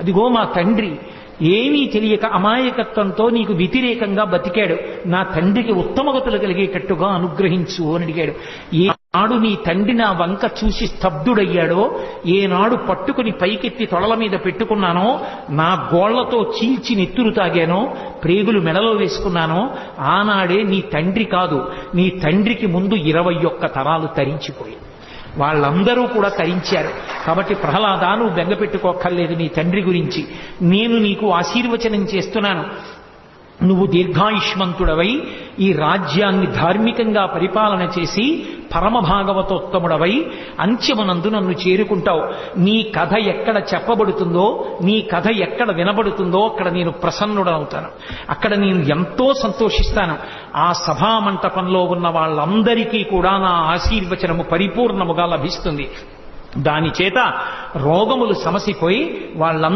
అదిగో మా తండ్రి ఏమీ తెలియక అమాయకత్వంతో నీకు వ్యతిరేకంగా బతికాడు. నా తండ్రికి ఉత్తమగతులు కలిగేటట్టుగా అనుగ్రహించు అని అడిగాడు. ఏనాడు నీ తండ్రి నా వంక చూసి స్తబ్దుడయ్యాడో ఏనాడు పట్టుకుని పైకెత్తి తొడల మీద పెట్టుకున్నానో నా గోళ్ళతో చీల్చి నెత్తురు తాగానో ప్రేగులు మెడలో వేసుకున్నానో ఆనాడే నీ తండ్రి కాదు. నీ తండ్రికి ముందు ఇరవై ఒక్క తరాలు తరించిపోయి వాళ్ళందరూ కూడా తరించారు. కాబట్టి ప్రహ్లాద నువ్వు బెంగపెట్టుకోక్కర్లేదు నీ తండ్రి గురించి. నేను నీకు ఆశీర్వచనం చేస్తున్నాను. నువ్వు దీర్ఘాయుష్మంతుడవై ఈ రాజ్యాన్ని ధార్మికంగా పరిపాలన చేసి పరమభాగవతోత్తముడవై అంత్యమనందు అంత్యమునందు నన్ను చేరుకుంటావు. నీ కథ ఎక్కడ చెప్పబడుతుందో నీ కథ ఎక్కడ వినబడుతుందో అక్కడ నేను ప్రసన్నుడవుతాను. అక్కడ నేను ఎంతో సంతోషిస్తాను. ఆ సభా మంటపంలో ఉన్న వాళ్ళందరికీ కూడా నా ఆశీర్వచనము పరిపూర్ణముగా లభిస్తుంది. దాని చేత రోగములు సమసిపోయి వాళ్ళందరూ